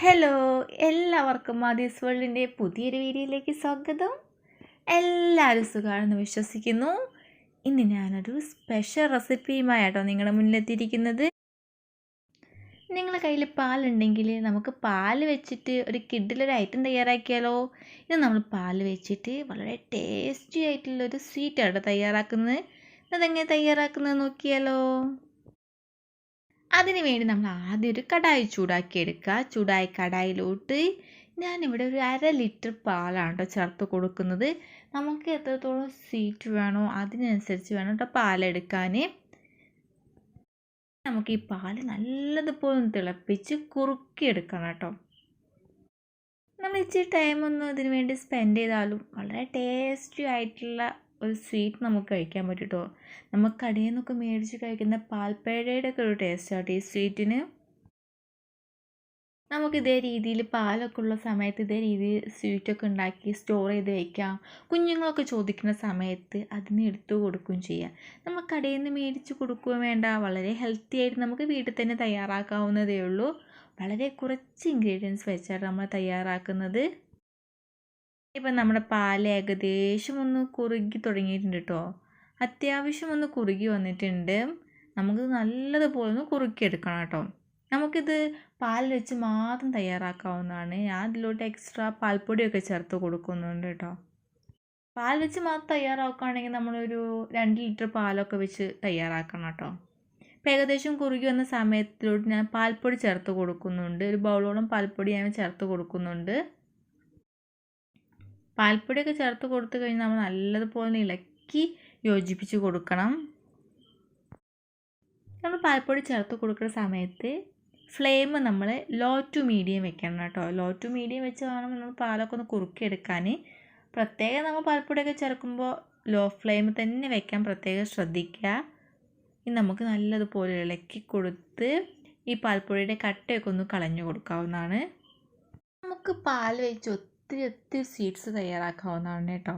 Hello എല്ലാവർക്കും മാതീസ് വേൾഡിന്റെ പുതിയൊരു വീഡിയോയിലേക്ക് സ്വാഗതം. എല്ലാവരും സുഖമാണെന്ന് വിശ്വസിക്കുന്നു. ഇന്ന് ഞാനൊരു സ്പെഷ്യൽ റെസിപ്പിയുമായിട്ടോ നിങ്ങളുടെ മുന്നിലെത്തിയിരിക്കുന്നത്. നിങ്ങളുടെ കയ്യിൽ പാലുണ്ടെങ്കിൽ നമുക്ക് പാൽ വെച്ചിട്ട് ഒരു കിഡിലൊരു ഐറ്റം തയ്യാറാക്കിയാലോ? ഇത് നമ്മൾ പാൽ വെച്ചിട്ട് വളരെ ടേസ്റ്റി ആയിട്ടുള്ളൊരു സ്വീറ്റാണ് തയ്യാറാക്കുന്നത്. അതെങ്ങനെ തയ്യാറാക്കുന്നത് നോക്കിയാലോ? അതിന് വേണ്ടി നമ്മൾ ആദ്യം ഒരു കടായി ചൂടാക്കി എടുക്കുക. ചൂടായ കടായിലോട്ട് ഞാനിവിടെ ഒരു അര ലിറ്റർ പാലാണ് കേട്ടോ ചേർത്ത് കൊടുക്കുന്നത്. നമുക്ക് എത്രത്തോളം സീറ്റ് വേണോ അതിനനുസരിച്ച് വേണം കേട്ടോ പാലെടുക്കാൻ. നമുക്ക് ഈ പാൽ നല്ലതുപോലെ ഒന്ന് തിളപ്പിച്ച് കുറുക്കിയെടുക്കണം കേട്ടോ. നമ്മൾ ഇച്ചിരി ടൈമൊന്നും ഇതിനു വേണ്ടി സ്പെൻഡ് ചെയ്താലും വളരെ ടേസ്റ്റി ആയിട്ടുള്ള ഒരു സ്വീറ്റ് നമുക്ക് കഴിക്കാൻ പറ്റും കേട്ടോ നമുക്ക് കടയിൽ നിന്നൊക്കെ മേടിച്ച് കഴിക്കുന്ന പാൽപ്പേടയുടെ ഒക്കെ ഒരു ടേസ്റ്റാട്ടോ ഈ സ്വീറ്റിന്. നമുക്ക് ഇതേ രീതിയിൽ പാലൊക്കെ ഉള്ള സമയത്ത് ഇതേ രീതിയിൽ സ്വീറ്റൊക്കെ ഉണ്ടാക്കി സ്റ്റോർ ചെയ്ത് വയ്ക്കാം കുഞ്ഞുങ്ങളൊക്കെ ചോദിക്കുന്ന സമയത്ത് അതിന് എടുത്തു കൊടുക്കുകയും ചെയ്യാം. നമുക്ക് കടയിൽ നിന്ന് മേടിച്ച് കൊടുക്കുകയും വേണ്ട വളരെ ഹെൽത്തി ആയിട്ട് നമുക്ക് വീട്ടിൽ തന്നെ തയ്യാറാക്കാവുന്നതേ ഉള്ളൂ. വളരെ കുറച്ച് ഇൻഗ്രീഡിയൻസ് വെച്ചാണ് നമ്മൾ തയ്യാറാക്കുന്നത്. ഇപ്പം നമ്മുടെ പാൽ ഏകദേശം ഒന്ന് കുറുകി തുടങ്ങിയിട്ടുണ്ട് കേട്ടോ അത്യാവശ്യം ഒന്ന് കുറുകി വന്നിട്ടുണ്ട്. നമുക്ക് നല്ലതുപോലെ ഒന്ന് കുറുക്കിയെടുക്കണം കേട്ടോ നമുക്കിത് പാൽ വെച്ച് മാത്രം തയ്യാറാക്കാവുന്നതാണ്. ഞാൻ അതിലോട്ട് എക്സ്ട്രാ പാൽപ്പൊടിയൊക്കെ ചേർത്ത് കൊടുക്കുന്നുണ്ട് കേട്ടോ പാൽ വെച്ച് മാത്രം തയ്യാറാക്കുകയാണെങ്കിൽ നമ്മളൊരു രണ്ട് ലിറ്റർ പാലൊക്കെ വെച്ച് തയ്യാറാക്കണം കേട്ടോ ഇപ്പം ഏകദേശം കുറുകി വന്ന സമയത്തിലോട്ട് ഞാൻ പാൽപ്പൊടി ചേർത്ത് കൊടുക്കുന്നുണ്ട്. ഒരു ബൗളോളം പാൽപ്പൊടി ഞാൻ ചേർത്ത് കൊടുക്കുന്നുണ്ട്. പാൽപ്പൊടിയൊക്കെ ചേർത്ത് കൊടുത്തു കഴിഞ്ഞാൽ നമ്മൾ നല്ലതുപോലെ ഇളക്കി യോജിപ്പിച്ച് കൊടുക്കണം. നമ്മൾ പാൽപ്പൊടി ചേർത്ത് കൊടുക്കുന്ന സമയത്ത് ഫ്ലെയിം നമ്മൾ ലോ ടു മീഡിയം വെക്കണം കേട്ടോ. ലോ ടു മീഡിയം വെച്ച് വേണം നമ്മൾ പാലൊക്കെ ഒന്ന് കുറുക്കിയെടുക്കാൻ. പ്രത്യേകം നമ്മൾ പാൽപ്പൊടിയൊക്കെ ചേർക്കുമ്പോൾ ലോ ഫ്ലെയിം തന്നെ വെക്കാൻ പ്രത്യേകം ശ്രദ്ധിക്കുക. ഇനി നമുക്ക് നല്ലതുപോലെ ഇളക്കി കൊടുത്ത് ഈ പാൽപ്പൊടിയുടെ കട്ടയൊക്കെ ഒന്ന് കളഞ്ഞു കൊടുക്കാവുന്നതാണ്. നമുക്ക് പാൽ വെച്ച് ഒത്തിരി ഒത്തിരി സ്വീറ്റ്സ് തയ്യാറാക്കാവുന്നതാണ് കേട്ടോ.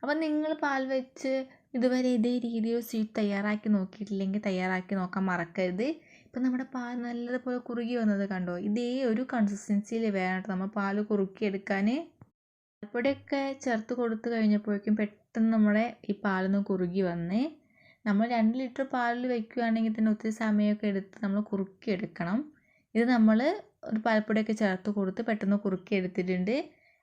അപ്പം നിങ്ങൾ പാൽ വെച്ച് ഇതുവരെ ഇതേ രീതിയിൽ സ്വീറ്റ് തയ്യാറാക്കി നോക്കിയിട്ടില്ലെങ്കിൽ തയ്യാറാക്കി നോക്കാൻ മറക്കരുത്. ഇപ്പം നമ്മുടെ പാൽ നല്ലതുപോലെ കുറുകി വന്നത് കണ്ടോ? ഇതേ ഒരു കൺസിസ്റ്റൻസിയിൽ വേണം നമ്മൾ പാൽ കുറുക്കിയെടുക്കാൻ. പാൽപ്പൊടിയൊക്കെ ചേർത്ത് കൊടുത്ത് കഴിഞ്ഞപ്പോഴേക്കും പെട്ടെന്ന് നമ്മുടെ ഈ പാലൊന്ന് കുറുകി വന്നേ നമ്മൾ രണ്ട് ലിറ്റർ പാലിൽ വെക്കുകയാണെങ്കിൽ തന്നെ ഒത്തിരി സമയമൊക്കെ എടുത്ത് നമ്മൾ കുറുക്കിയെടുക്കണം. ഇത് നമ്മൾ ഒരു പാൽപ്പൊടിയൊക്കെ ചേർത്ത് കൊടുത്ത് പെട്ടെന്ന് കുറുക്കി എടുത്തിട്ടുണ്ട്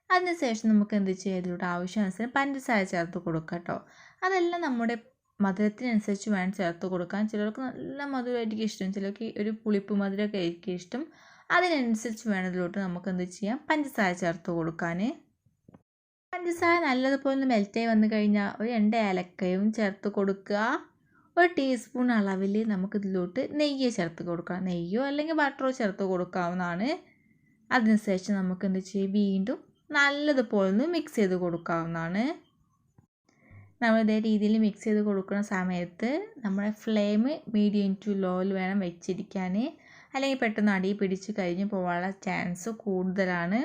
അതിനുശേഷം നമുക്ക് എന്ത് ചെയ്യാം? ഇതിലൂടെ ആവശ്യാനുസരണം പഞ്ചസാര ചേർത്ത് കൊടുക്കുക കേട്ടോ അതെല്ലാം നമ്മുടെ മധുരത്തിനനുസരിച്ച് വേണം ചേർത്ത് കൊടുക്കാൻ. ചിലർക്ക് നല്ല മധുരമായിരിക്കും ഇഷ്ടം. ചിലർക്ക് ഒരു പുളിപ്പ് മധുരമൊക്കെ ആയിരിക്കും ഇഷ്ടം. അതിനനുസരിച്ച് വേണം ഇതിലോട്ട് നമുക്ക് എന്ത് ചെയ്യാം? പഞ്ചസാര ചേർത്ത് കൊടുക്കാൻ. പഞ്ചസാര നല്ലതുപോലെ മെൽറ്റായി വന്നു കഴിഞ്ഞാൽ ഒരു രണ്ട് ഏലക്കയും ചേർത്ത് കൊടുക്കുക. ഒരു ടീസ്പൂൺ അളവിൽ നമുക്കിതിലോട്ട് നെയ്യ് ചേർത്ത് കൊടുക്കാം. നെയ്യോ അല്ലെങ്കിൽ ബട്ടറോ ചേർത്ത് കൊടുക്കാവുന്നതാണ്. അതിനുശേഷം നമുക്ക് എന്ത് ചെയ്യും? വീണ്ടും നല്ലതുപോലെ ഒന്ന് മിക്സ് ചെയ്ത് കൊടുക്കാവുന്നതാണ്. നമ്മൾ ഇതേ രീതിയിൽ മിക്സ് ചെയ്ത് കൊടുക്കുന്ന സമയത്ത് നമ്മുടെ ഫ്ലെയിം മീഡിയം ടു ലോയിൽ വേണം വെച്ചിരിക്കാൻ അല്ലെങ്കിൽ പെട്ടെന്ന് അടി പിടിച്ച് കഴിഞ്ഞ് പോകാനുള്ള ചാൻസ് കൂടുതലാണ്.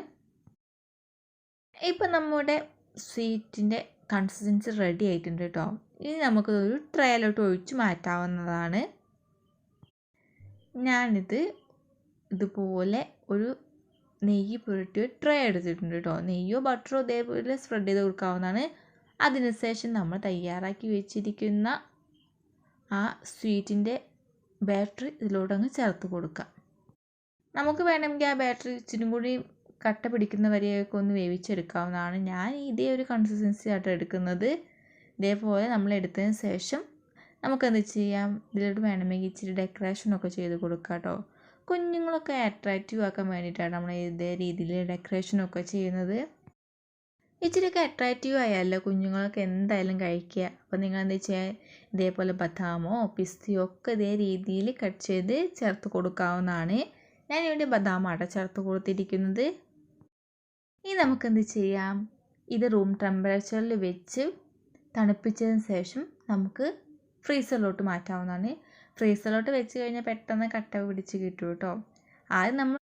ഇപ്പം നമ്മുടെ സ്വീറ്റിന്റെ കൺസിസ്റ്റൻസി റെഡി ആയിട്ടുണ്ട് കേട്ടോ ഇനി നമുക്ക് ഒരു ട്രേയിലോട്ട് ഒഴിച്ച് മാറ്റാവുന്നതാണ്. ഞാനിത് ഇതുപോലെ ഒരു നെയ്യ് പുരട്ടിയ ട്രേ എടുത്തിട്ടുണ്ട് കേട്ടോ നെയ്യോ ബട്ടറോ ഇതേപോലെ സ്പ്രെഡ് ചെയ്ത് കൊടുക്കാവുന്നതാണ്. അതിനുശേഷം നമ്മൾ തയ്യാറാക്കി വെച്ചിരിക്കുന്ന ആ സ്വീറ്റിന്റെ ബാറ്ററി ഇതിലൂടെ അങ്ങ് ചേർത്ത് കൊടുക്കാം. നമുക്ക് വേണമെങ്കിൽ ആ ബാറ്ററി ഇച്ചിരി കൂടി കട്ട പിടിക്കുന്ന വരെയൊക്കെ ഒന്ന് വേവിച്ചെടുക്കാവുന്നതാണ്. ഞാൻ ഇതേ ഒരു കൺസിസ്റ്റൻസി ആയിട്ട് എടുക്കുന്നത്. ഇതേപോലെ നമ്മൾ എടുത്തതിന് ശേഷം നമുക്കെന്ത് ചെയ്യാം? ഇതിലോട്ട് വേണമെങ്കിൽ ഇച്ചിരി ഡെക്കറേഷനൊക്കെ ചെയ്ത് കൊടുക്കാം കേട്ടോ കുഞ്ഞുങ്ങളൊക്കെ അട്രാക്റ്റീവ് ആക്കാൻ വേണ്ടിയിട്ടാണ് നമ്മൾ ഇതേ രീതിയിൽ ഡെക്കറേഷനൊക്കെ ചെയ്യുന്നത്. ഇച്ചിരിയൊക്കെ അട്രാക്റ്റീവ് ആയാലോ കുഞ്ഞുങ്ങളൊക്കെ എന്തായാലും കഴിക്കുക. അപ്പോൾ നിങ്ങൾ എന്താ വെച്ചാൽ ഇതേപോലെ ബദാമോ പിസ്തയോ ഒക്കെ ഇതേ രീതിയിൽ കട്ട് ചെയ്ത് ചേർത്ത് കൊടുക്കാവുന്നതാണ്. ഞാനിവിടെ ബദാമാണ് ചേർത്ത് കൊടുത്തിരിക്കുന്നത്. ഇനി നമുക്കെന്ത് ചെയ്യാം? ഇത് റൂം ടെമ്പറേച്ചറിൽ വെച്ച് തണുപ്പിച്ചതിന് ശേഷം നമുക്ക് ഫ്രീസറിലോട്ട് മാറ്റാവുന്നതാണ്. ഫ്രീസറിലോട്ട് വെച്ച് കഴിഞ്ഞാൽ പെട്ടെന്ന് കട്ട പിടിച്ച് കിട്ടും കേട്ടോ. ആദ്യം നമ്മൾ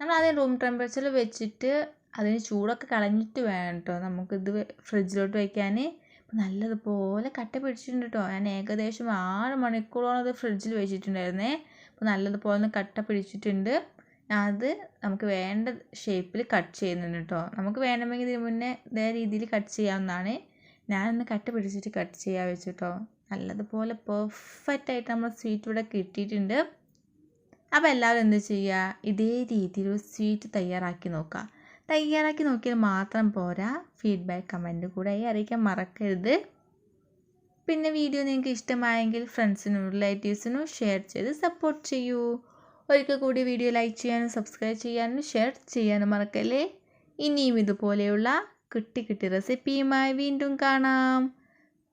നമ്മൾ ആദ്യം റൂം ടെമ്പറേച്ചറിൽ വെച്ചിട്ട് അതിന് ചൂടൊക്കെ കളഞ്ഞിട്ട് വേണം കേട്ടോ. നമുക്കിത് ഫ്രിഡ്ജിലോട്ട് വയ്ക്കാൻ നല്ലതുപോലെ കട്ട പിടിച്ചിട്ടുണ്ട് കേട്ടോ. ഞാൻ ഏകദേശം ആറ് മണിക്കൂറോളം അത് ഫ്രിഡ്ജിൽ വെച്ചിട്ടുണ്ടായിരുന്നേ. അപ്പോൾ നല്ലതുപോലെ ഒന്ന് കട്ട പിടിച്ചിട്ടുണ്ട്. അത് നമുക്ക് വേണ്ട ഷേപ്പിൽ കട്ട് ചെയ്യുന്നുണ്ട് കേട്ടോ. നമുക്ക് വേണമെങ്കിൽ ഇതിന് മുന്നേ ഇതേ രീതിയിൽ കട്ട് ചെയ്യാവുന്നതാണ്. ഞാനൊന്ന് കട്ട പിടിച്ചിട്ട് കട്ട് ചെയ്യാൻ വെച്ചു കേട്ടോ. നല്ലതുപോലെ പെർഫെക്റ്റ് ആയിട്ട് നമ്മൾ സ്വീറ്റ് ഇവിടെ കിട്ടിയിട്ടുണ്ട്. അപ്പോൾ എല്ലാവരും എന്ത് ചെയ്യുക? ഇതേ രീതിയിൽ ഒരു സ്വീറ്റ് തയ്യാറാക്കി നോക്കുക. തയ്യാറാക്കി നോക്കിയാൽ മാത്രം പോരാ. ഫീഡ്ബാക്ക് കമന്റ് കൂടെ അറിയിക്കാൻ മറക്കരുത്. പിന്നെ വീഡിയോ നിങ്ങൾക്ക് ഇഷ്ടമായെങ്കിൽ ഫ്രണ്ട്സിനും റിലേറ്റീവ്സിനും ഷെയർ ചെയ്ത് സപ്പോർട്ട് ചെയ്യൂ. ഒരിക്കൽ കൂടി വീഡിയോ ലൈക്ക് ചെയ്യാനും സബ്സ്ക്രൈബ് ചെയ്യാനും ഷെയർ ചെയ്യാനും മറക്കല്ലേ? ഇനിയും ഇതുപോലെയുള്ള കുട്ടി കുട്ടി റെസിപ്പിയുമായി വീണ്ടും കാണാം.